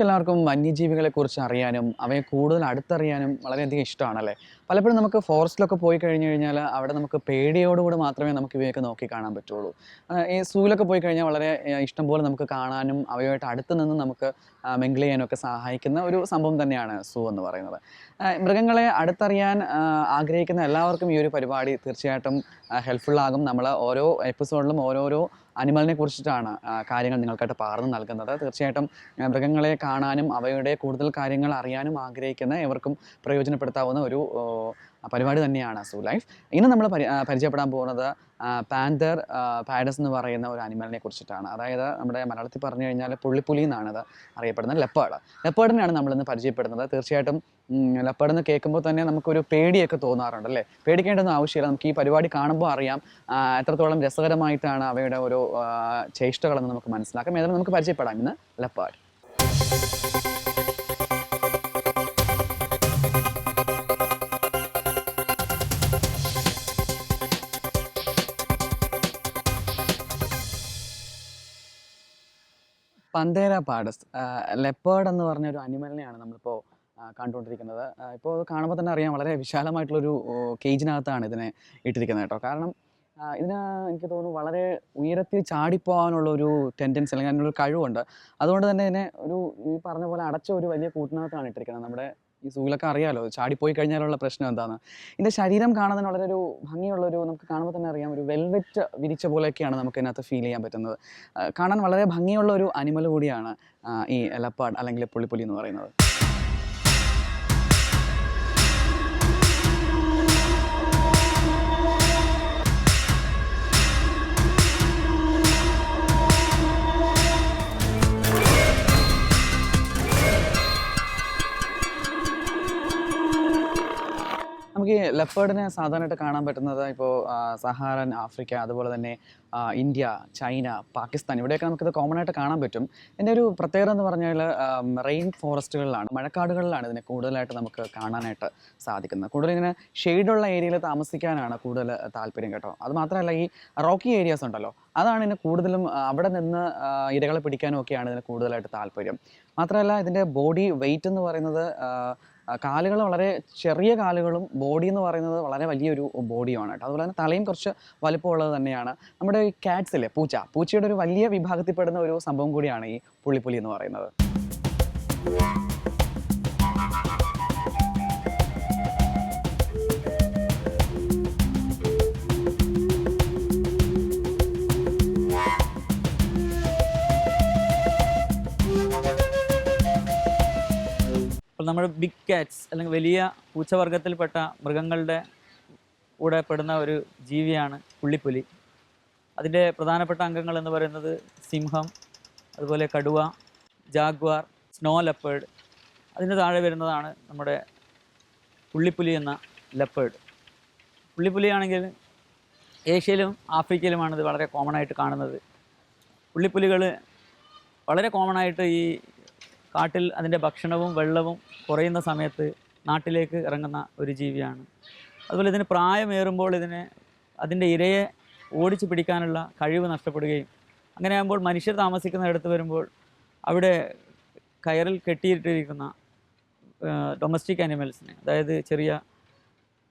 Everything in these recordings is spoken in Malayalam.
നമുക്കെല്ലാവർക്കും വന്യജീവികളെ കുറിച്ച് അറിയാനും അവയെ കൂടുതൽ അടുത്തറിയാനും വളരെയധികം ഇഷ്ടമാണല്ലേ? പലപ്പോഴും നമുക്ക് ഫോറസ്റ്റിലൊക്കെ പോയി കഴിഞ്ഞു കഴിഞ്ഞാൽ അവിടെ നമുക്ക് പേടിയോടുകൂടി മാത്രമേ നമുക്ക് ഇവയൊക്കെ നോക്കി കാണാൻ പറ്റുള്ളൂ. ഈ സൂവിലൊക്കെ പോയി കഴിഞ്ഞാൽ വളരെ ഇഷ്ടംപോലെ നമുക്ക് കാണാനും അവയുമായിട്ട് അടുത്ത് നിന്ന് നമുക്ക് മിങ്കിൾ ചെയ്യാനൊക്കെ സഹായിക്കുന്ന ഒരു സംഭവം തന്നെയാണ് സൂ എന്ന് പറയുന്നത്. മൃഗങ്ങളെ അടുത്തറിയാൻ ആഗ്രഹിക്കുന്ന എല്ലാവർക്കും ഈ ഒരു പരിപാടി തീർച്ചയായിട്ടും ഹെൽപ്ഫുള്ളാകും നമ്മൾ ഓരോ എപ്പിസോഡിലും ഓരോരോ അനിമലിനെ കുറിച്ചിട്ടാണ് കാര്യങ്ങൾ നിങ്ങൾക്കായിട്ട് പകർന്നു നൽകുന്നത്. തീർച്ചയായിട്ടും മൃഗങ്ങളെ കാണാനും അവയുടെ കൂടുതൽ കാര്യങ്ങൾ അറിയാനും ആഗ്രഹിക്കുന്ന എവർക്കും പ്രയോജനപ്പെടുത്താവുന്ന ഒരു പരിപാടി തന്നെയാണ് സൂ ലൈഫ്. ഇന്ന് നമ്മൾ പരി പരിചയപ്പെടാൻ പോകുന്നത് പാന്തർ പാഡസ് എന്ന് പറയുന്ന ഒരു അനിമലിനെ കുറിച്ചിട്ടാണ്. അതായത് നമ്മുടെ മലയാളത്തിൽ പറഞ്ഞു കഴിഞ്ഞാൽ പുള്ളിപ്പുലി എന്നാണ് ഇത് അറിയപ്പെടുന്നത് ലെപ്പേഡ് ലെപ്പേഡിനാണ് നമ്മളിന്ന് പരിചയപ്പെടുന്നത്. തീർച്ചയായിട്ടും ലെപ്പേഡ് എന്ന് കേൾക്കുമ്പോൾ തന്നെ നമുക്കൊരു പേടിയൊക്കെ തോന്നാറുണ്ട് അല്ലേ? പേടിക്കേണ്ടൊന്നും ആവശ്യമില്ല. നമുക്ക് ഈ പരിപാടി കാണുമ്പോൾ അറിയാം എത്രത്തോളം രസകരമായിട്ടാണ് അവയുടെ ഒരു ചേഷ്ടകളെന്ന് നമുക്ക് മനസ്സിലാക്കാം. ഏതായാലും നമുക്ക് പരിചയപ്പെടാം ഇന്ന് ലെപ്പേർഡ്. പന്തേര പാഡസ് ലെപ്പേർഡ് എന്ന് പറഞ്ഞ ഒരു അനിമലിനെയാണ് നമ്മളിപ്പോൾ കണ്ടുകൊണ്ടിരിക്കുന്നത്. ഇപ്പോൾ കാണുമ്പോൾ തന്നെ അറിയാം വളരെ വിശാലമായിട്ടുള്ളൊരു കേജിനകത്താണ് ഇതിനെ ഇട്ടിരിക്കുന്നത് കേട്ടോ. കാരണം ഇതിന് എനിക്ക് തോന്നുന്നു വളരെ ഉയരത്തിൽ ചാടിപ്പോകാനുള്ള ഒരു ടെൻഡൻസി അല്ലെങ്കിൽ അതിനുള്ള ഒരു കഴിവുണ്ട്. അതുകൊണ്ട് തന്നെ ഇതിനെ ഒരു ഈ പറഞ്ഞ പോലെ അടച്ച ഒരു വലിയ കൂട്ടിനകത്താണ് ഇട്ടിരിക്കുന്നത് നമ്മുടെ ഈ സൂവിലൊക്കെ അറിയാലോ. ചാടിപ്പോയി കഴിഞ്ഞാലുള്ള പ്രശ്നം എന്താണ്? ഇതിന്റെ ശരീരം കാണുന്നതിന് വളരെ ഒരു ഭംഗിയുള്ളൊരു നമുക്ക് കാണുമ്പോൾ തന്നെ അറിയാം. ഒരു വെൽവെറ്റ് വിരിച്ച പോലെയൊക്കെയാണ് നമുക്ക് ഇതിനകത്ത് ഫീൽ ചെയ്യാൻ പറ്റുന്നത്. കാണാൻ വളരെ ഭംഗിയുള്ള ഒരു അനിമൽ കൂടിയാണ് ഈ എലപ്പാട് അല്ലെങ്കിൽ പുള്ളിപ്പുലി എന്ന് പറയുന്നത്. നമുക്ക് ഈ ലെപ്പേർഡിനെ സാധാരണയായിട്ട് കാണാൻ പറ്റുന്നത് ഇപ്പോൾ സഹാറൻ ആഫ്രിക്ക അതുപോലെ തന്നെ ഇന്ത്യ ചൈന പാകിസ്ഥാൻ ഇവിടെയൊക്കെ നമുക്കിത് കോമൺ ആയിട്ട് കാണാൻ പറ്റും. ഇതിന്റെ ഒരു പ്രത്യേകത എന്ന് പറഞ്ഞാൽ റെയിൻ ഫോറസ്റ്റുകളിലാണ് മഴക്കാടുകളിലാണ് ഇതിനെ കൂടുതലായിട്ട് നമുക്ക് കാണാനായിട്ട് സാധിക്കുന്നത്. കൂടുതൽ ഇങ്ങനെ ഷെയ്ഡുള്ള ഏരിയയിൽ താമസിക്കാനാണ് കൂടുതൽ താല്പര്യം കേട്ടോ. അത് മാത്രമല്ല ഈ റോക്കി ഏരിയാസ് ഉണ്ടല്ലോ അതാണ് ഇതിന് കൂടുതലും അവിടെ നിന്ന് ഇരകളെ പിടിക്കാനും ഒക്കെയാണ് ഇതിന് കൂടുതലായിട്ട് താല്പര്യം. മാത്രമല്ല ഇതിന്റെ ബോഡി വെയിറ്റ് എന്ന് പറയുന്നത് കാലുകൾ വളരെ ചെറിയ കാലുകളും ബോഡി എന്ന് പറയുന്നത് വളരെ വലിയൊരു ബോഡിയുമാണ് കേട്ടോ. അതുപോലെ തന്നെ തലയും കുറച്ച് വലുപ്പമുള്ളത് തന്നെയാണ്. നമ്മുടെ ഈ അല്ലേ പൂച്ച പൂച്ചയുടെ ഒരു വലിയ വിഭാഗത്തിൽപ്പെടുന്ന ഒരു സംഭവം കൂടിയാണ് ഈ പുള്ളിപ്പുലി എന്ന് പറയുന്നത്. അപ്പോൾ നമ്മൾ ബിഗ് കാറ്റ്സ് അല്ലെങ്കിൽ വലിയ പൂച്ചവർഗത്തിൽപ്പെട്ട മൃഗങ്ങളുടെ കൂടെ പെടുന്ന ഒരു ജീവിയാണ് പുള്ളിപ്പുലി. അതിന്റെ പ്രധാനപ്പെട്ട അംഗങ്ങൾ എന്ന് പറയുന്നത് സിംഹം അതുപോലെ കടുവ ജാഗ്വാർ സ്നോ ലെപ്പേഡ് അതിന്റെ താഴെ വരുന്നതാണ് നമ്മുടെ പുള്ളിപ്പുലി എന്ന ലെപ്പേഡ് പുള്ളിപ്പുലിയാണെങ്കിൽ ഏഷ്യയിലും ആഫ്രിക്കയിലുമാണ് ഇത് വളരെ കോമൺ ആയിട്ട് കാണുന്നത്. പുള്ളിപ്പുലികൾ വളരെ കോമൺ ആയിട്ട് ഈ കാട്ടിൽ അതിന്റെ ഭക്ഷണവും വെള്ളവും കുറയുന്ന സമയത്ത് നാട്ടിലേക്ക് ഇറങ്ങുന്ന ഒരു ജീവിയാണ്. അതുപോലെ ഇതിന് പ്രായമേറുമ്പോൾ ഇതിന് അതിന്റെ ഇരയെ ഓടിച്ചു പിടിക്കാനുള്ള കഴിവ് നഷ്ടപ്പെടുകയും അങ്ങനെ ആകുമ്പോൾ മനുഷ്യർ താമസിക്കുന്ന ഇടത്ത് വരുമ്പോൾ അവിടെ കയറിൽ കെട്ടിയിട്ടിരിക്കുന്ന ഡൊമസ്റ്റിക് ആനിമൽസിനെ അതായത് ചെറിയ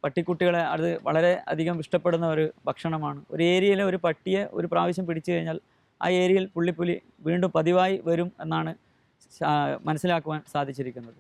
പട്ടിക്കുട്ടികളെ അത് വളരെ അധികം ഇഷ്ടപ്പെടുന്ന ഒരു ഭക്ഷണമാണ്. ഒരു ഏരിയയിലെ ഒരു പട്ടിയെ ഒരു പ്രാവശ്യം പിടിച്ചു കഴിഞ്ഞാൽ ആ ഏരിയയിൽ പുള്ളിപ്പുലി വീണ്ടും പതിവായി വരും എന്നാണ് മനസ്സിലാക്കുവാൻ സാധിച്ചിരിക്കുന്നത്.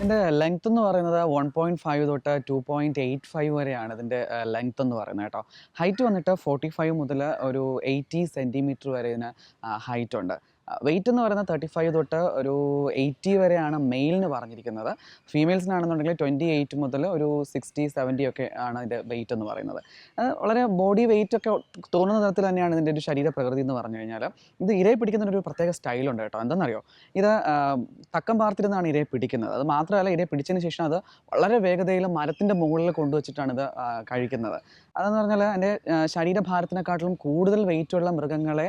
ഇതിന്റെ ലെങ്ത് എന്ന് പറയുന്നത് വൺ പോയിന്റ് ഫൈവ് തൊട്ട് ടു പോയിന്റ് എയ്റ്റ് ഫൈവ് വരെയാണ് ഇതിന്റെ ലെങ്ത് എന്ന് പറയുന്നത് കേട്ടോ. ഹൈറ്റ് വന്നിട്ട് ഫോർട്ടി ഫൈവ് മുതൽ ഒരു എയ്റ്റി സെന്റിമീറ്റർ വരെ ഇതിന് ഹൈറ്റ് ഉണ്ട്. വെയിറ്റ് എന്ന് പറയുന്നത് തേർട്ടി ഫൈവ് തൊട്ട് ഒരു എയ്റ്റി വരെയാണ് മെയിലിന് പറഞ്ഞിരിക്കുന്നത്. ഫീമെയിൽസിനാണെന്നുണ്ടെങ്കിൽ ട്വന്റി എയ്റ്റ് മുതൽ ഒരു സിക്സ്റ്റി സെവന്റി ഒക്കെ ആണ് ഇതിന്റെ വെയിറ്റ് എന്ന് പറയുന്നത്. വളരെ ബോഡി വെയിറ്റ് ഒക്കെ തോന്നുന്ന തരത്തിൽ തന്നെയാണ് ഇതിന്റെ ഒരു ശരീര പ്രകൃതി എന്ന് പറഞ്ഞു കഴിഞ്ഞാൽ. ഇത് ഇരയെ പിടിക്കുന്നതിന് ഒരു പ്രത്യേക സ്റ്റൈലുണ്ട് കേട്ടോ. എന്താണെന്നറിയോ ഇത് തക്കം പാർത്തിരുന്നാണ് ഇരയെ പിടിക്കുന്നത്. അത് മാത്രമല്ല ഇരയെ പിടിച്ചതിന് ശേഷം അത് വളരെ വേഗതയിൽ മരത്തിന്റെ മുകളിൽ കൊണ്ടുവച്ചിട്ടാണ് ഇത് കഴിക്കുന്നത്. അതെന്ന് പറഞ്ഞാൽ എന്റെ ശരീരഭാരത്തിനെക്കാട്ടിലും കൂടുതൽ വെയിറ്റുള്ള മൃഗങ്ങളെ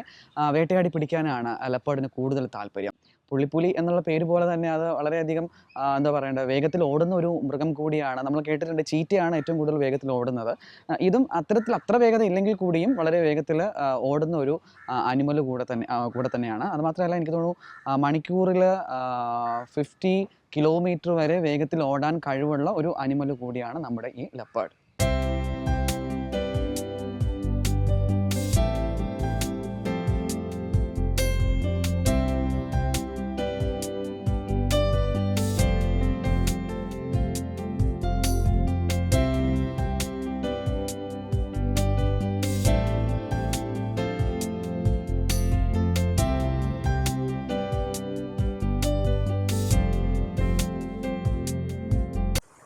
വേട്ടയാടി പിടിക്കാനാണ് ലെപ്പേർഡ് ലെപ്പേർഡിന് കൂടുതൽ താല്പര്യം. പുള്ളിപ്പുലി എന്നുള്ള പേര് പോലെ തന്നെ അത് വളരെയധികം എന്താ പറയേണ്ടത് വേഗത്തിൽ ഓടുന്ന ഒരു മൃഗം കൂടിയാണ്. നമ്മൾ കേട്ടിട്ടുണ്ട് ചീറ്റയാണ് ഏറ്റവും കൂടുതൽ വേഗത്തിൽ ഓടുന്നത്. ഇതും അത്തരത്തിൽ അത്ര വേഗത ഇല്ലെങ്കിൽ കൂടിയും വളരെ വേഗത്തിൽ ഓടുന്ന ഒരു അനിമൽ കൂടെ തന്നെ കൂടെ തന്നെയാണ്. അതുമാത്രമല്ല എനിക്ക് തോന്നുന്നു മണിക്കൂറിൽ ഫിഫ്റ്റി കിലോമീറ്റർ വരെ വേഗത്തിൽ ഓടാൻ കഴിവുള്ള ഒരു അനിമൽ കൂടിയാണ് നമ്മുടെ ഈ ലെപ്പേർഡ്.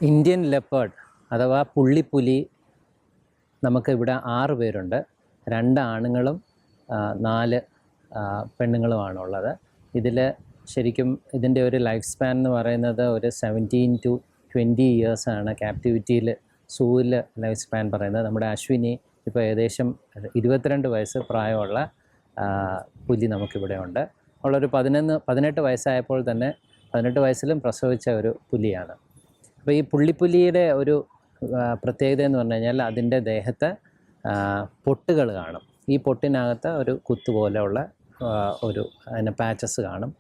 ഇന്ത്യൻ ലെപ്പേർഡ് അഥവാ പുള്ളിപ്പുലി നമുക്ക് ഇവിടെ ആറ് പേരുണ്ട്. രണ്ട് ആണുങ്ങളും നാല് പെണ്ണുങ്ങളുമാണുള്ളത്. ഇതിൽ ശരിക്കും ഇതിന്റെ ഒരു ലൈഫ് സ്പാൻ എന്ന് പറയുന്നത് ഒരു സെവന്റീൻ ടു ട്വന്റി ഇയേഴ്സാണ് ക്യാപ്റ്റിവിറ്റിയിൽ സൂവിൽ ലൈഫ് സ്പാൻ പറയുന്നത്. നമ്മുടെ അശ്വിനി ഇപ്പോൾ ഏകദേശം ഇരുപത്തിരണ്ട് വയസ്സ് പ്രായമുള്ള പുലി നമുക്കിവിടെ ഉണ്ട്. ഉള്ളൊരു പതിനൊന്ന് പതിനെട്ട് വയസ്സായപ്പോൾ തന്നെ പതിനെട്ട് വയസ്സിലും പ്രസവിച്ച ഒരു പുലിയാണ്. അപ്പോൾ ഈ പുള്ളിപ്പുലിയുടെ ഒരു പ്രത്യേകത എന്ന് പറഞ്ഞു കഴിഞ്ഞാൽ അതിന്റെ ദേഹത്ത് പൊട്ടുകൾ കാണും. ഈ പൊട്ടിനകത്ത് ഒരു കുത്തു പോലെയുള്ള ഒരു അതിന് പാച്ചസ് കാണും.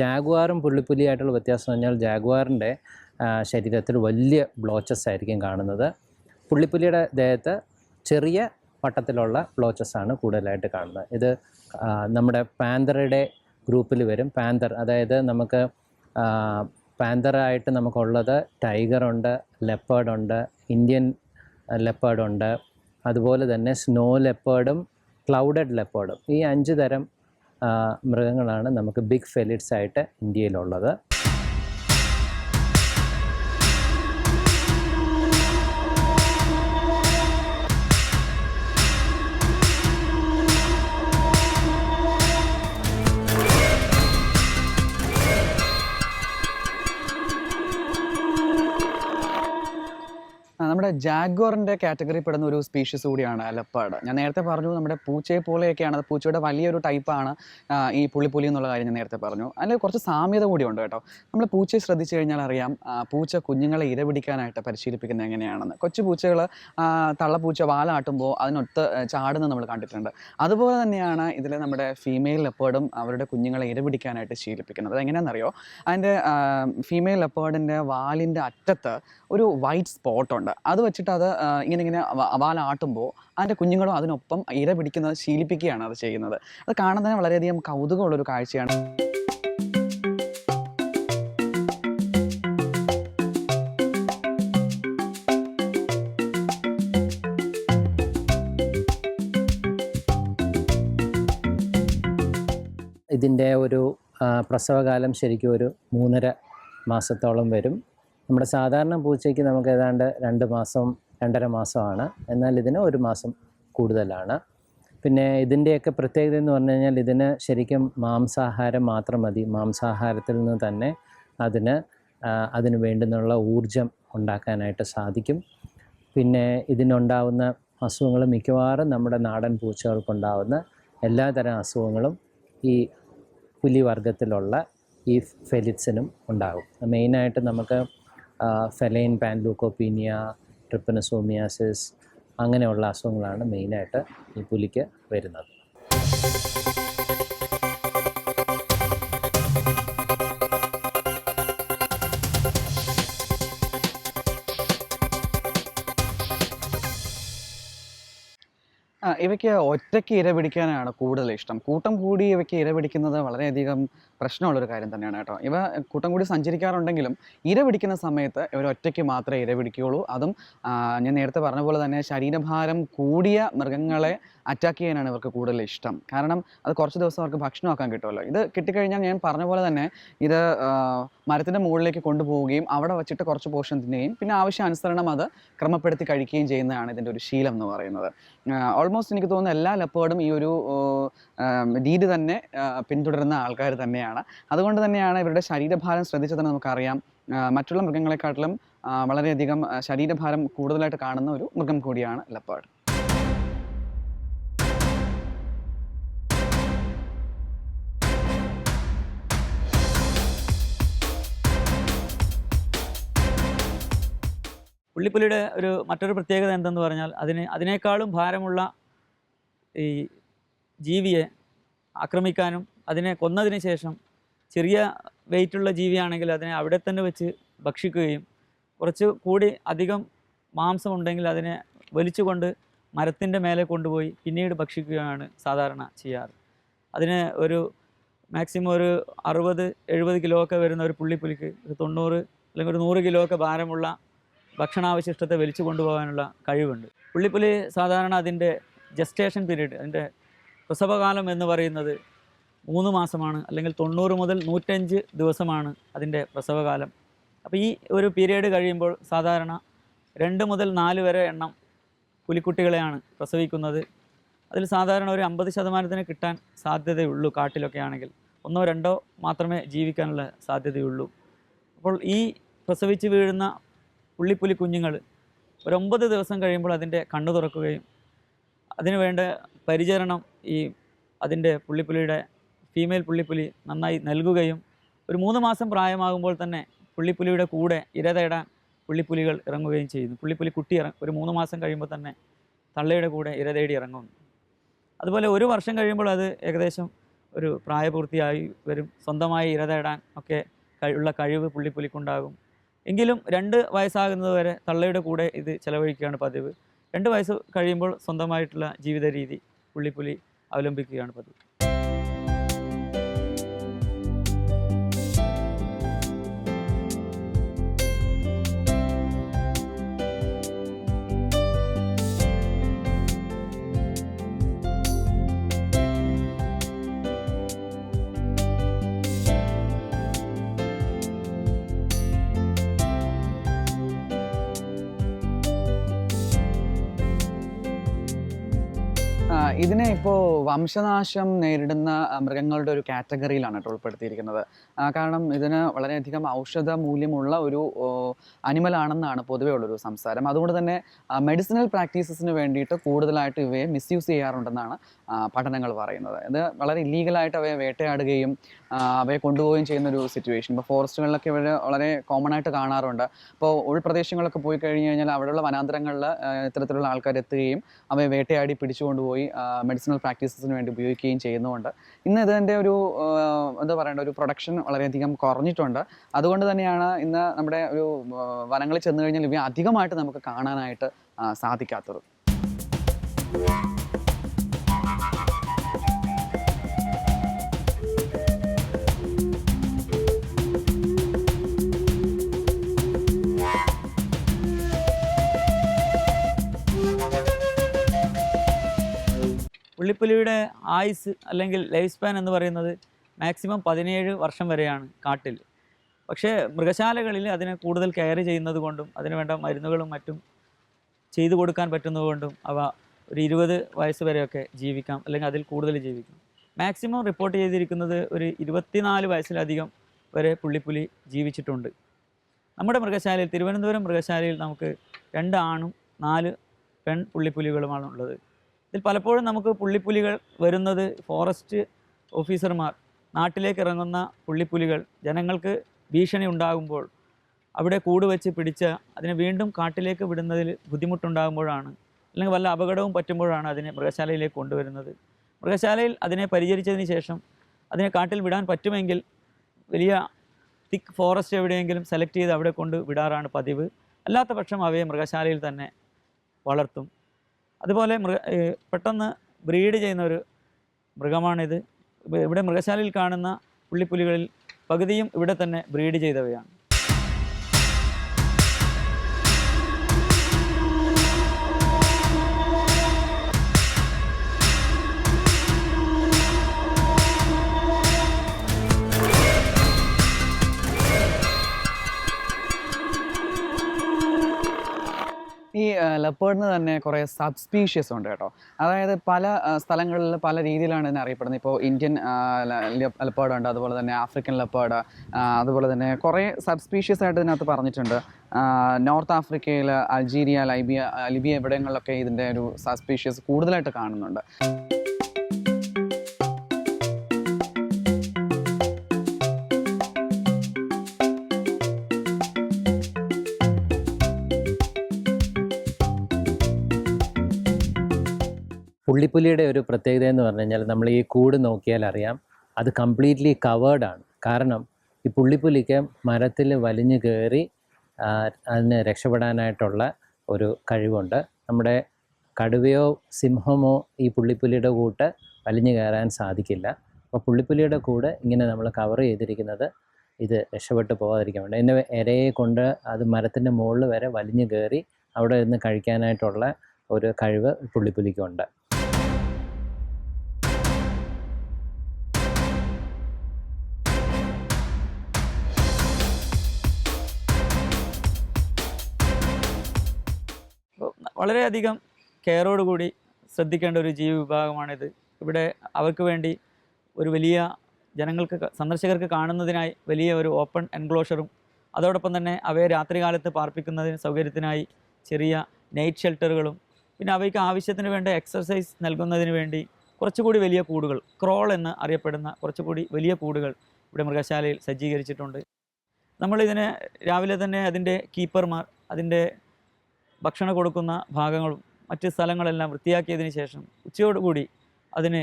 ജാഗ്വാറും പുള്ളിപ്പുലിയായിട്ടുള്ള വ്യത്യാസം എന്ന് പറഞ്ഞാൽ ജാഗ്വാറിന്റെ ശരീരത്തിൽ വലിയ ബ്ലോച്ചസ് ആയിരിക്കും കാണുന്നത്. പുള്ളിപ്പുലിയുടെ ദേഹത്ത് ചെറിയ വട്ടത്തിലുള്ള ബ്ലോച്ചസ് ആണ് കൂടുതലായിട്ട് കാണുന്നത്. ഇത് നമ്മുടെ പാന്തറുടെ ഗ്രൂപ്പിൽ വരും. പാന്തർ അതായത് നമുക്ക് പാന്തറായിട്ട് നമുക്കുള്ളത് ടൈഗറുണ്ട് ഉണ്ട് ഇന്ത്യൻ ലെപ്പേഡുണ്ട് അതുപോലെ തന്നെ സ്നോ ലെപ്പേർഡും ക്ലൗഡഡ് ലെപ്പേർഡും. ഈ അഞ്ച് തരം മൃഗങ്ങളാണ് നമുക്ക് ബിഗ് ഫെലിറ്റ്സ് ആയിട്ട് ഇന്ത്യയിലുള്ളത്. നമ്മുടെ ജാഗ്വറിന്റെ കാറ്റഗറി പെടുന്ന ഒരു സ്പീഷീസ് കൂടിയാണ് അലപ്പാട് ഞാൻ നേരത്തെ പറഞ്ഞു നമ്മുടെ പൂച്ചയെ പോലെയൊക്കെയാണ് പൂച്ചയുടെ വലിയൊരു ടൈപ്പാണ് ഈ പുള്ളിപ്പുലി എന്നുള്ള കാര്യം ഞാൻ നേരത്തെ പറഞ്ഞു. അതിൽ കുറച്ച് സാമ്യത കൂടിയുണ്ട് കേട്ടോ. നമ്മൾ പൂച്ചയെ ശ്രദ്ധിച്ചു കഴിഞ്ഞാൽ അറിയാം പൂച്ച കുഞ്ഞുങ്ങളെ ഇരപിടിക്കാനായിട്ട് പരിശീലിപ്പിക്കുന്നത് എങ്ങനെയാണെന്ന്. കൊച്ചു പൂച്ചകൾ തള്ളപ്പൂച്ച വാലാട്ടുമ്പോൾ അതിനൊത്ത് ചാടുന്നത് നമ്മൾ കണ്ടിട്ടുണ്ട്. അതുപോലെ തന്നെയാണ് ഇതിൽ നമ്മുടെ ഫീമെയിൽ ലെപ്പേർഡും അവരുടെ കുഞ്ഞുങ്ങളെ ഇരപിടിക്കാനായിട്ട് ശീലിപ്പിക്കുന്നത്. അതെങ്ങനെയാണെന്നറിയോ? അതിന്റെ ഫീമെയിൽ ലെപ്പേർഡിന്റെ വാലിന്റെ അറ്റത്ത് ഒരു വൈറ്റ് സ്പോട്ട് ഉണ്ട്. അത് വെച്ചിട്ട് അത് ഇങ്ങനെ ഇങ്ങനെ വാലാട്ടുമ്പോൾ അതിന്റെ കുഞ്ഞുങ്ങളും അതിനൊപ്പം ഇര പിടിക്കുന്നത് ശീലിപ്പിക്കുകയാണ് അത് ചെയ്യുന്നത്. അത് കാണാൻ കാണുന്നതിന് വളരെയധികം കൗതുകമുള്ളൊരു കാഴ്ചയാണ്. ഇതിന്റെ ഒരു പ്രസവകാലം ശരിക്കും ഒരു മൂന്നര മാസത്തോളം വരും. നമ്മുടെ സാധാരണ പൂച്ചയ്ക്ക് നമുക്ക് ഏതാണ്ട് രണ്ട് മാസം രണ്ടര മാസമാണ്. എന്നാൽ ഇതിന് ഒരു മാസം കൂടുതലാണ്. പിന്നെ ഇതിന്റെയൊക്കെ പ്രത്യേകത എന്ന് പറഞ്ഞു കഴിഞ്ഞാൽ ഇതിന് ശരിക്കും മാംസാഹാരം മാത്രം മതി. മാംസാഹാരത്തിൽ നിന്ന് തന്നെ അതിന് അതിന് വേണ്ടുന്നുള്ള ഊർജം ഉണ്ടാക്കാനായിട്ട് സാധിക്കും. പിന്നെ ഇതിനുണ്ടാവുന്ന അസുഖങ്ങൾ മിക്കവാറും നമ്മുടെ നാടൻ പൂച്ചകൾക്കുണ്ടാവുന്ന എല്ലാതരം അസുഖങ്ങളും ഈ പുലിവർഗത്തിലുള്ള ഈ ഫെലിറ്റ്സിനും ഉണ്ടാകും. മെയിനായിട്ട് നമുക്ക് ഫെലൈൻ പാൻലൂക്കോപ്പീനിയ ട്രിപ്പനസോമിയാസിസ് അങ്ങനെയുള്ള അസുഖങ്ങളാണ് മെയിനായിട്ട് ഈ പുലിക്ക് വരുന്നത്. ഇവയ്ക്ക് ഒറ്റയ്ക്ക് ഇര പിടിക്കാനാണ് കൂടുതൽ ഇഷ്ടം. കൂട്ടം കൂടി ഇവയ്ക്ക് ഇര പിടിക്കുന്നത് വളരെയധികം പ്രശ്നമുള്ളൊരു കാര്യം തന്നെയാണ് കേട്ടോ. ഇവ കൂട്ടം കൂടി സഞ്ചരിക്കാറുണ്ടെങ്കിലും ഇര പിടിക്കുന്ന സമയത്ത് ഇവർ ഒറ്റയ്ക്ക് മാത്രമേ ഇര പിടിക്കുകയുള്ളൂ. അതും ഞാൻ നേരത്തെ പറഞ്ഞ പോലെ തന്നെ ശരീരഭാരം കൂടിയ മൃഗങ്ങളെ അറ്റാക്ക് ചെയ്യാനാണ് ഇവർക്ക് കൂടുതൽ ഇഷ്ടം. കാരണം അത് കുറച്ച് ദിവസം അവർക്ക് ഭക്ഷണമാക്കാൻ കിട്ടുമല്ലോ. ഇത് കിട്ടിക്കഴിഞ്ഞാൽ ഞാൻ പറഞ്ഞ പോലെ തന്നെ ഇത് മരത്തിന്റെ മുകളിലേക്ക് കൊണ്ടുപോവുകയും അവിടെ വെച്ചിട്ട് കുറച്ച് പോഷൻ തിന്നുകയും പിന്നെ ആവശ്യാനുസരണം അത് ക്രമപ്പെടുത്തി കഴിക്കുകയും ചെയ്യുന്നതാണ് ഇതിന്റെ ഒരു ശീലം എന്ന് പറയുന്നത്. ഓൾമോസ്റ്റ് എനിക്ക് തോന്നുന്നു എല്ലാ ലെപ്പേർഡും ഈ ഒരു രീതി തന്നെ പിന്തുടരുന്ന ആൾക്കാർ തന്നെയാണ്. അതുകൊണ്ട് തന്നെയാണ് ഇവരുടെ ശരീരഭാരം ശ്രദ്ധിച്ചാൽ തന്നെ നമുക്കറിയാം മറ്റുള്ള മൃഗങ്ങളെക്കാട്ടിലും വളരെയധികം ശരീരഭാരം കൂടുതലായിട്ട് കാണുന്ന ഒരു മൃഗം കൂടിയാണ് ലെപ്പേർഡ് പുള്ളിപ്പുലിയുടെ ഒരു മറ്റൊരു പ്രത്യേകത എന്തെന്ന് പറഞ്ഞാൽ അതിന് അതിനേക്കാളും ഭാരമുള്ള ഈ ജീവിയെ ആക്രമിക്കാനും അതിനെ കൊന്നതിന് ശേഷം ചെറിയ വെയിറ്റുള്ള ജീവിയാണെങ്കിൽ അതിനെ അവിടെ തന്നെ വെച്ച് ഭക്ഷിക്കുകയും കുറച്ച് കൂടി അധികം മാംസമുണ്ടെങ്കിൽ അതിനെ വലിച്ചുകൊണ്ട് മരത്തിന്റെ മേലെ കൊണ്ടുപോയി പിന്നീട് ഭക്ഷിക്കുകയാണ് സാധാരണ ചെയ്യാറ്. അതിന് ഒരു മാക്സിമം ഒരു അറുപത് എഴുപത് കിലോ ഒക്കെ വരുന്ന ഒരു പുള്ളിപ്പുലിക്ക് ഒരു തൊണ്ണൂറ് അല്ലെങ്കിൽ ഒരു നൂറ് കിലോ ഒക്കെ ഭാരമുള്ള ഭക്ഷണാവശിഷ്ടത്തെ വലിച്ചു കൊണ്ടുപോകാനുള്ള കഴിവുണ്ട്. പുള്ളിപ്പുലി സാധാരണ അതിന്റെ ജസ്റ്റേഷൻ പീരീഡ് അതിന്റെ പ്രസവകാലം എന്ന് പറയുന്നത് മൂന്ന് മാസമാണ് അല്ലെങ്കിൽ തൊണ്ണൂറ് മുതൽ നൂറ്റഞ്ച് ദിവസമാണ് അതിന്റെ പ്രസവകാലം. അപ്പോൾ ഈ ഒരു പീരീഡ് കഴിയുമ്പോൾ സാധാരണ രണ്ട് മുതൽ നാല് വരെ എണ്ണം പുലിക്കുട്ടികളെയാണ് പ്രസവിക്കുന്നത്. അതിൽ സാധാരണ ഒരു അമ്പത് ശതമാനത്തിന് കിട്ടാൻ സാധ്യതയുള്ളൂ കാട്ടിലൊക്കെ ആണെങ്കിൽ. ഒന്നോ രണ്ടോ മാത്രമേ ജീവിക്കാനുള്ള സാധ്യതയുള്ളൂ. അപ്പോൾ ഈ പ്രസവിച്ച് വീഴുന്ന പുള്ളിപ്പുലി കുഞ്ഞുങ്ങൾ ഒരു ദിവസം കഴിയുമ്പോൾ അതിന്റെ കണ്ണു തുറക്കുകയും അതിനു വേണ്ട പരിചരണം ഈ അതിന്റെ പുള്ളിപ്പുലിയുടെ ഫീമെയിൽ പുള്ളിപ്പുലി നന്നായി നൽകുകയും ഒരു മൂന്ന് മാസം പ്രായമാകുമ്പോൾ തന്നെ പുള്ളിപ്പുലിയുടെ കൂടെ ഇര തേടാൻ പുള്ളിപ്പുലികൾ ഇറങ്ങുകയും ചെയ്യുന്നു. പുള്ളിപ്പുലി കുട്ടി ഇറ ഒരു മൂന്ന് മാസം കഴിയുമ്പോൾ തന്നെ തള്ളയുടെ കൂടെ ഇര തേടി ഇറങ്ങുന്നു. അതുപോലെ ഒരു വർഷം കഴിയുമ്പോൾ അത് ഏകദേശം ഒരു പ്രായപൂർത്തിയായി വരും. സ്വന്തമായി ഇര തേടാൻ ഒക്കെ ഉള്ള കഴിവ് പുള്ളിപ്പുലിക്കുണ്ടാകും. എങ്കിലും രണ്ട് വയസ്സാകുന്നത് വരെ തള്ളയുടെ കൂടെ ഇത് ചെലവഴിക്കുകയാണ് പതിവ്. രണ്ട് വയസ്സ് കഴിയുമ്പോൾ സ്വന്തമായിട്ടുള്ള ജീവിത രീതി പുള്ളിപ്പുലി അവലംബിക്കുകയാണ് പതിവ്. ഇപ്പോൾ വംശനാശം നേരിടുന്ന മൃഗങ്ങളുടെ ഒരു കാറ്റഗറിയിലാണ് കേട്ടോ ഉൾപ്പെടുത്തിയിരിക്കുന്നത്. കാരണം ഇതിന് വളരെയധികം ഔഷധ മൂല്യമുള്ള ഒരു അനിമൽ ആണെന്നാണ് പൊതുവേ ഉള്ളൊരു സംസാരം. അതുകൊണ്ട് തന്നെ മെഡിസിനൽ പ്രാക്ടീസസിന് വേണ്ടിയിട്ട് കൂടുതലായിട്ട് ഇവയെ മിസ്യൂസ് ചെയ്യാറുണ്ടെന്നാണ് പഠനങ്ങൾ പറയുന്നത്. ഇത് വളരെ ഇല്ലീഗലായിട്ട് അവയെ വേട്ടയാടുകയും അവയെ കൊണ്ടുപോവുകയും ചെയ്യുന്ന ഒരു സിറ്റുവേഷൻ ഇപ്പോൾ ഫോറസ്റ്റുകളിലൊക്കെ ഇവർ വളരെ കോമൺ ആയിട്ട് കാണാറുണ്ട്. അപ്പോൾ ഉൾപ്രദേശങ്ങളൊക്കെ പോയി കഴിഞ്ഞ് കഴിഞ്ഞാൽ അവിടെയുള്ള വനാന്തരങ്ങളിൽ ഇത്തരത്തിലുള്ള ആൾക്കാർ എത്തുകയും അവയെ വേട്ടയാടി പിടിച്ചുകൊണ്ടുപോയി മെഡിസിനൽ പ്രാക്ടീസസിന് വേണ്ടി ഉപയോഗിക്കുകയും ചെയ്യുന്നുണ്ട് ഇന്ന് ഇതിന്റെ ഒരു എന്താ പറയേണ്ട ഒരു പ്രൊഡക്ഷൻ വളരെയധികം കുറഞ്ഞിട്ടുണ്ട്. അതുകൊണ്ട് തന്നെയാണ് ഇന്ന് നമ്മുടെ ഒരു വനങ്ങളിൽ ചെന്ന് കഴിഞ്ഞാൽ ഇവയെ അധികമായിട്ട് നമുക്ക് കാണാനായിട്ട് സാധിക്കാത്തത്. പുള്ളിപ്പുലിയുടെ ആയുസ് അല്ലെങ്കിൽ ലൈഫ് സ്പാൻ എന്ന് പറയുന്നത് മാക്സിമം പതിനേഴ് വർഷം വരെയാണ് കാട്ടിൽ. പക്ഷേ മൃഗശാലകളിൽ അതിനെ കൂടുതൽ കെയർ ചെയ്യുന്നത് കൊണ്ടും അതിനുവേണ്ട മരുന്നുകളും മറ്റും ചെയ്തു കൊടുക്കാൻ പറ്റുന്നതുകൊണ്ടും അവ ഒരു ഇരുപത് വയസ്സ് വരെയൊക്കെ ജീവിക്കാം അല്ലെങ്കിൽ അതിൽ കൂടുതൽ ജീവിക്കാം. മാക്സിമം റിപ്പോർട്ട് ചെയ്തിരിക്കുന്നത് ഒരു ഇരുപത്തിനാല് വയസ്സിലധികം വരെ പുള്ളിപ്പുലി ജീവിച്ചിട്ടുണ്ട്. നമ്മുടെ മൃഗശാലയിൽ തിരുവനന്തപുരം മൃഗശാലയിൽ നമുക്ക് രണ്ട് ആണും നാല് പെൺ പുള്ളിപ്പുലികളുമാണ് ഉള്ളത്. ഇതിൽ പലപ്പോഴും നമുക്ക് പുള്ളിപ്പുലികൾ വരുന്നത് ഫോറസ്റ്റ് ഓഫീസർമാർ. നാട്ടിലേക്ക് ഇറങ്ങുന്ന പുള്ളിപ്പുലികൾ ജനങ്ങൾക്ക് ഭീഷണി ഉണ്ടാകുമ്പോൾ അവിടെ കൂട് വെച്ച് പിടിച്ച അതിനെ വീണ്ടും കാട്ടിലേക്ക് വിടുന്നതിൽ ബുദ്ധിമുട്ടുണ്ടാകുമ്പോഴാണ് അല്ലെങ്കിൽ വല്ല അപകടവും പറ്റുമ്പോഴാണ് അതിനെ മൃഗശാലയിലേക്ക് കൊണ്ടുവരുന്നത്. മൃഗശാലയിൽ അതിനെ പരിചരിച്ചതിന് ശേഷം അതിനെ കാട്ടിൽ വിടാൻ പറ്റുമെങ്കിൽ വലിയ തിക്ക് ഫോറസ്റ്റ് എവിടെയെങ്കിലും സെലക്ട് ചെയ്ത് അവിടെ കൊണ്ട് വിടാറാണ് പതിവ്. അല്ലാത്ത പക്ഷം അവയെ മൃഗശാലയിൽ തന്നെ വളർത്തും. അതുപോലെ മൃഗ പെട്ടെന്ന് ബ്രീഡ് ചെയ്യുന്ന ഒരു മൃഗമാണിത്. ഇവിടെ മൃഗശാലയിൽ കാണുന്ന പുള്ളിപ്പുലികളിൽ പകുതിയും ഇവിടെ തന്നെ ബ്രീഡ് ചെയ്തവയാണ്. ഈ ലെപ്പേർഡിന് തന്നെ കുറേ സബ് സ്പീഷ്യസ് ഉണ്ട് കേട്ടോ. അതായത് പല സ്ഥലങ്ങളിൽ പല രീതിയിലാണ് ഇതിനെ അറിയപ്പെടുന്നത്. ഇപ്പോൾ ഇന്ത്യൻ ലെപ്പേർഡ് ഉണ്ട് അതുപോലെ തന്നെ ആഫ്രിക്കൻ ലെപ്പേർഡ് അതുപോലെ തന്നെ കുറേ സബ് സ്പീഷ്യസ് ആയിട്ട് ഇതിനകത്ത് പറഞ്ഞിട്ടുണ്ട്. നോർത്ത് ആഫ്രിക്കയിൽ അൾജീരിയ ലൈബിയ ലിബിയ ഇവിടങ്ങളിലൊക്കെ ഇതിന്റെ ഒരു സബ് സ്പീഷ്യസ് കൂടുതലായിട്ട് കാണുന്നുണ്ട്. പുള്ളിപ്പുലിയുടെ ഒരു പ്രത്യേകത എന്ന് പറഞ്ഞു കഴിഞ്ഞാൽ നമ്മൾ ഈ കൂട് നോക്കിയാൽ അറിയാം. അത് കംപ്ലീറ്റ്ലി കവേർഡ് ആണ്. കാരണം ഈ പുള്ളിപ്പുലിക്ക് മരത്തിൽ വലിഞ്ഞു കയറി അതിന് രക്ഷപ്പെടാനായിട്ടുള്ള ഒരു കഴിവുണ്ട്. നമ്മുടെ കടുവയോ സിംഹമോ ഈ പുള്ളിപ്പുലിയുടെ കൂട്ട് വലിഞ്ഞു കയറാൻ സാധിക്കില്ല. അപ്പോൾ പുള്ളിപ്പുലിയുടെ കൂട് ഇങ്ങനെ നമ്മൾ കവർ ചെയ്തിരിക്കുന്നത് ഇത് രക്ഷപ്പെട്ട് പോകാതിരിക്കാൻ വേണ്ടി എന്റെ ഇരയെ കൊണ്ട് അത് മരത്തിന്റെ മുകളിൽ വരെ വലിഞ്ഞു കയറി അവിടെ ഇരുന്ന് കഴിക്കാനായിട്ടുള്ള ഒരു കഴിവ് പുള്ളിപ്പുലിക്കുണ്ട്. വളരെയധികം കെയറോട് കൂടി ശ്രദ്ധിക്കേണ്ട ഒരു ജീവി വിഭാഗമാണിത്. ഇവിടെ അവർക്ക് വേണ്ടി ഒരു വലിയ ജനങ്ങൾക്ക് സന്ദർശകർക്ക് കാണുന്നതിനായി വലിയ ഒരു ഓപ്പൺ എൻക്ലോഷറും അതോടൊപ്പം തന്നെ അവയെ രാത്രികാലത്ത് പാർപ്പിക്കുന്നതിന് സൗകര്യത്തിനായി ചെറിയ നൈറ്റ് ഷെൽട്ടറുകളും പിന്നെ അവയ്ക്ക് ആവശ്യത്തിന് വേണ്ട എക്സർസൈസ് നൽകുന്നതിന് വേണ്ടി കുറച്ചുകൂടി വലിയ കൂടുകൾ ക്രോൾ എന്ന് അറിയപ്പെടുന്ന കുറച്ചുകൂടി വലിയ കൂടുകൾ ഇവിടെ മൃഗശാലയിൽ സജ്ജീകരിച്ചിട്ടുണ്ട്. നമ്മളിതിനെ രാവിലെ തന്നെ അതിന്റെ കീപ്പർമാർ അതിന്റെ ഭക്ഷണം കൊടുക്കുന്ന ഭാഗങ്ങളും മറ്റ് സ്ഥലങ്ങളെല്ലാം വൃത്തിയാക്കിയതിന് ശേഷം ഉച്ചയോടുകൂടി അതിന്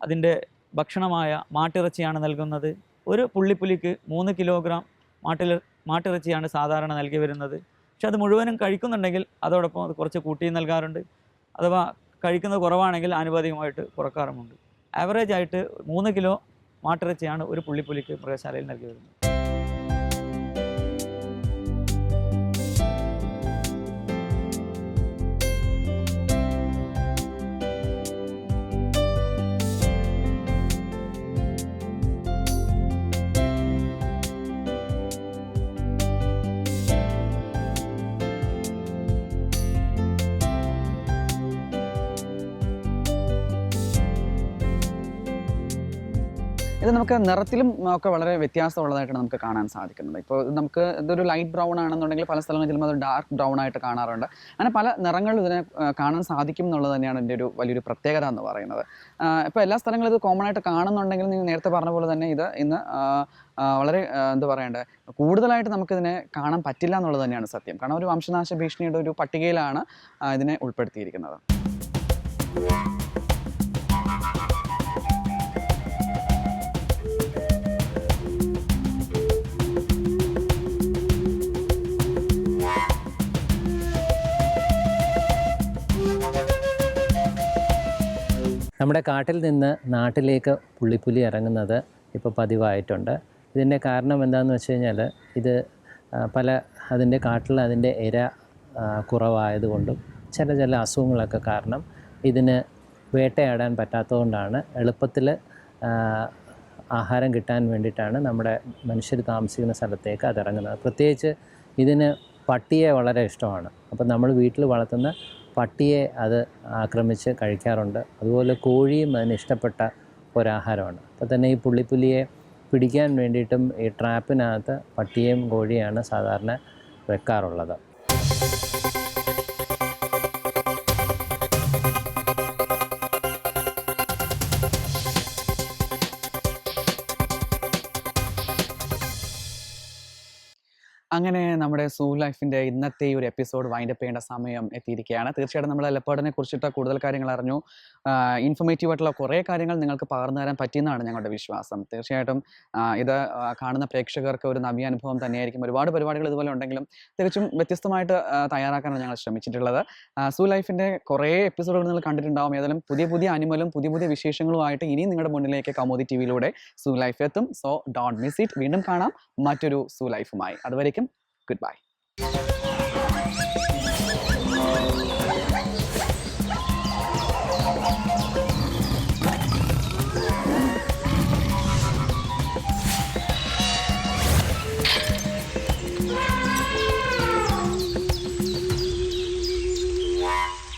അതിന്റെ ഭക്ഷണമായ മാട്ടിറച്ചിയാണ് നൽകുന്നത്. ഒരു പുള്ളിപ്പുലിക്ക് മൂന്ന് കിലോഗ്രാം മാട്ടിൽ മാട്ടിറച്ചിയാണ് സാധാരണ നൽകി വരുന്നത്. പക്ഷെ അത് മുഴുവനും കഴിക്കുന്നുണ്ടെങ്കിൽ അതോടൊപ്പം അത് കുറച്ച് കൂട്ടി നൽകാറുണ്ട്. അഥവാ കഴിക്കുന്നത് കുറവാണെങ്കിൽ ആനുപാതികമായിട്ട് കുറക്കാറുമുണ്ട്. ആവറേജ് ആയിട്ട് മൂന്ന് കിലോ മാട്ടിറച്ചിയാണ് ഒരു പുള്ളിപ്പുലിക്ക് മൃഗശാലയിൽ നൽകി വരുന്നത്. ഇത് നമുക്ക് നിറത്തിലും ഒക്കെ വളരെ വ്യത്യാസമുള്ളതായിട്ടാണ് നമുക്ക് കാണാൻ സാധിക്കുന്നത്. ഇപ്പോൾ നമുക്ക് ഇതൊരു ലൈറ്റ് ബ്രൗൺ ആണെന്നുണ്ടെങ്കിൽ പല സ്ഥലങ്ങളിൽ ചെല്ലുമ്പോൾ അത് ഡാർക്ക് ബ്രൗൺ ആയിട്ട് കാണാറുണ്ട്. അങ്ങനെ പല നിറങ്ങളിൽ ഇതിനെ കാണാൻ സാധിക്കും എന്നുള്ളത് തന്നെയാണ് എന്റെ ഒരു വലിയൊരു പ്രത്യേകത എന്ന് പറയുന്നത്. ഇപ്പോൾ എല്ലാ സ്ഥലങ്ങളും ഇത് കോമൺ ആയിട്ട് കാണുന്നുണ്ടെങ്കിൽ നിങ്ങൾ നേരത്തെ പറഞ്ഞ പോലെ തന്നെ ഇത് ഇന്ന് വളരെ എന്ത് എന്താ പറയണ്ടേ കൂടുതലായിട്ട് നമുക്കിതിനെ കാണാൻ പറ്റില്ല എന്നുള്ളത് തന്നെയാണ് സത്യം. കാരണം ഒരു വംശനാശ ഭീഷണിയുടെ ഒരു പട്ടികയിലാണ് ഇതിനെ ഉൾപ്പെടുത്തിയിരിക്കുന്നത്. നമ്മുടെ കാട്ടിൽ നിന്ന് നാട്ടിലേക്ക് പുള്ളിപ്പുലി ഇറങ്ങുന്നത് ഇപ്പോൾ പതിവായിട്ടുണ്ട്. ഇതിന്റെ കാരണം എന്താണെന്ന് വെച്ച് കഴിഞ്ഞാൽ ഇത് പല അതിന്റെ കാട്ടിൽ അതിന്റെ ഇര കുറവായതുകൊണ്ടും ചില ചില അസുഖങ്ങളൊക്കെ കാരണം ഇതിന് വേട്ടയാടാൻ പറ്റാത്തതുകൊണ്ടാണ് എളുപ്പത്തിൽ ആഹാരം കിട്ടാൻ വേണ്ടിയിട്ടാണ് നമ്മുടെ മനുഷ്യർ താമസിക്കുന്ന സ്ഥലത്തേക്ക് അതിറങ്ങുന്നത്. പ്രത്യേകിച്ച് ഇതിന് പട്ടിയെ വളരെ ഇഷ്ടമാണ്. അപ്പം നമ്മൾ വീട്ടിൽ വളർത്തുന്ന പട്ടിയെ അത് ആക്രമിച്ച് കഴിക്കാറുണ്ട്. അതുപോലെ കോഴിയും അതിന് ഇഷ്ടപ്പെട്ട ഒരാഹാരമാണ്. അപ്പോൾ തന്നെ ഈ പുള്ളിപ്പുലിയെ പിടിക്കാൻ വേണ്ടിയിട്ടും ഈ ട്രാപ്പിനകത്ത് പട്ടിയെയും കോഴിയാണ് സാധാരണ വെക്കാറുള്ളത്. അങ്ങനെ നമ്മുടെ സൂ ലൈഫിന്റെ ഇന്നത്തെ ഈ ഒരു എപ്പിസോഡ് വൈൻഡപ്പ് ചെയ്യേണ്ട സമയം എത്തിയിരിക്കുകയാണ്. തീർച്ചയായിട്ടും നമ്മൾ ലെപ്പേർഡിനെ കുറിച്ചിട്ട് കൂടുതൽ കാര്യങ്ങൾ അറിഞ്ഞു. ഇൻഫർമേറ്റീവ് ആയിട്ടുള്ള കുറേ കാര്യങ്ങൾ നിങ്ങൾക്ക് പകർന്നു തരാൻ പറ്റിയെന്നാണ് ഞങ്ങളുടെ വിശ്വാസം. തീർച്ചയായിട്ടും ഇത് കാണുന്ന പ്രേക്ഷകർക്ക് ഒരു നവ്യ അനുഭവം തന്നെയായിരിക്കും. ഒരുപാട് പരിപാടികൾ ഇതുപോലെ ഉണ്ടെങ്കിലും തികച്ചും വ്യത്യസ്തമായിട്ട് തയ്യാറാക്കാനാണ് ഞങ്ങൾ ശ്രമിച്ചിട്ടുള്ളത്. സൂ ലൈഫിന്റെ കുറേ എപ്പിസോഡുകൾ നിങ്ങൾ കണ്ടിട്ടുണ്ടാവും. ഏതായാലും പുതിയ പുതിയ അനിമലും പുതിയ പുതിയ വിശേഷങ്ങളുമായിട്ട് ഇനിയും നിങ്ങളുടെ മുന്നിലേക്ക് കമോദി ടി വിയിലൂടെ സൂ ലൈഫ് എത്തും. സോ ഡോണ്ട് മിസ് ഇറ്റ് വീണ്ടും കാണാം. മറ്റൊരു സൂ ലൈഫുമായി അതുവരേക്കും Goodbye.